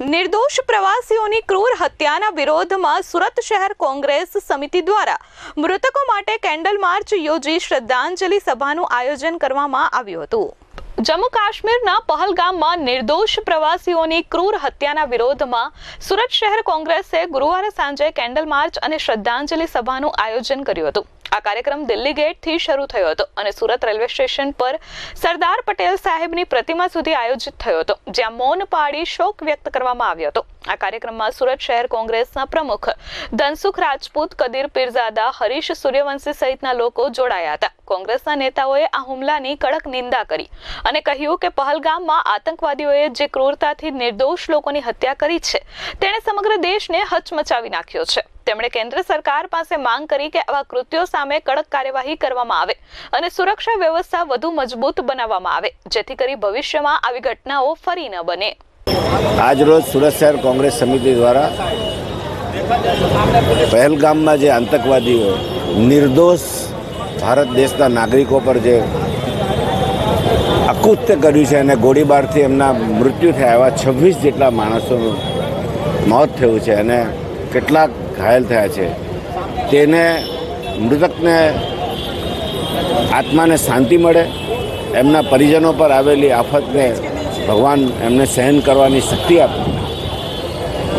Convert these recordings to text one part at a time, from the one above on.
નિર્દોષ પ્રવાસીઓની ક્રૂર હત્યાના વિરોધમાં સુરત શહેર કોંગ્રેસ સમિતિ દ્વારા મૃતકો માટે કેન્ડલ માર્ચ યોજી શ્રદ્ધાંજલિ સભાનું આયોજન કરવામાં આવ્યું હતું. જમ્મુ કાશ્મીરના પહલગામમાં નિર્દોષ પ્રવાસીઓની ક્રૂર હત્યાના વિરોધમાં સુરત શહેર કોંગ્રેસે ગુરુવારે સાંજે કેન્ડલ માર્ચ અને શ્રદ્ધાંજલિ સભાનું આયોજન કર્યું હતું. આ કાર્યક્રમ દિલ્હી ગેટથી શરૂ થયો હતો અને સુરત રેલવે સ્ટેશન પર સરદાર પટેલ સાહેબની પ્રતિમા સુધી આયોજિત થયો હતો, જ્યાં મૌન પાડી શોક વ્યક્ત કરવામાં આવ્યો હતો. આ કાર્યક્રમમાં સુરત શહેર કોંગ્રેસના પ્રમુખ ધનસુખ રાજપૂત, કદીર પીરઝાદા, હરીશ સૂર્યવંશી સહિતના લોકો જોડાયા હતા. કોંગ્રેસના નેતાઓએ આ હુમલાની કડક નિંદા કરી અને કહ્યું કે પહલગામમાં આતંકવાદીઓએ જે ક્રૂરતાથી નિર્દોષ લોકોની હત્યા કરી છે, તેણે સમગ્ર દેશને હચમચાવી નાખ્યો છે. તેમણે કેન્દ્ર સરકાર પાસે માંગ કરી કે આવા કૃત્યો સામે કડક કાર્યવાહી કરવામાં આવે અને સુરક્ષા વ્યવસ્થા વધુ મજબૂત બનાવવામાં આવે, જેથી કરી ભવિષ્યમાં આવી ઘટનાઓ ફરી ન બને. આજરોજ સુરત શહેર કોંગ્રેસ સમિતિ દ્વારા પહેલગામમાં જે આતંકવાદીઓ, નિર્દોષ ભારત દેશના નાગરિકો પર જે અકૃત્ય કર્યું છે અને ગોળીબારથી એમના મૃત્યુ થયા એવા છવ્વીસ જેટલા માણસોનું મોત થયું છે અને કેટલાક ઘાયલ થયા છે. તેને મૃતકને આત્માને શાંતિ મળે, એમના પરિજનો પર આવેલી આફતને ભગવાન એમને સહન કરવાની શક્તિ આપે.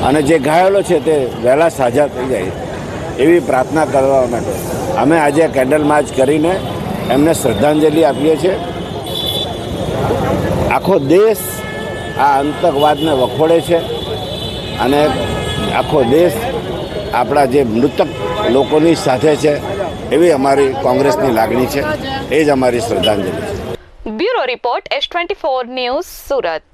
અને જે ઘાયલો છે તે વહેલા સાજા થઈ જાય એવી પ્રાર્થના કરવા માટે અમે આજે કેન્ડલ માર્ચ કરીને એમને શ્રદ્ધાંજલિ આપીએ છીએ. આખો દેશ આ આતંકવાદને વખોડે છે અને આખો દેશ આપણા જે મૃતક લોકોની સાથે છે, એવી અમારી કોંગ્રેસની લાગણી છે. એ જ અમારી શ્રદ્ધાંજલિ છે. Bureau report S twenty four news Surat.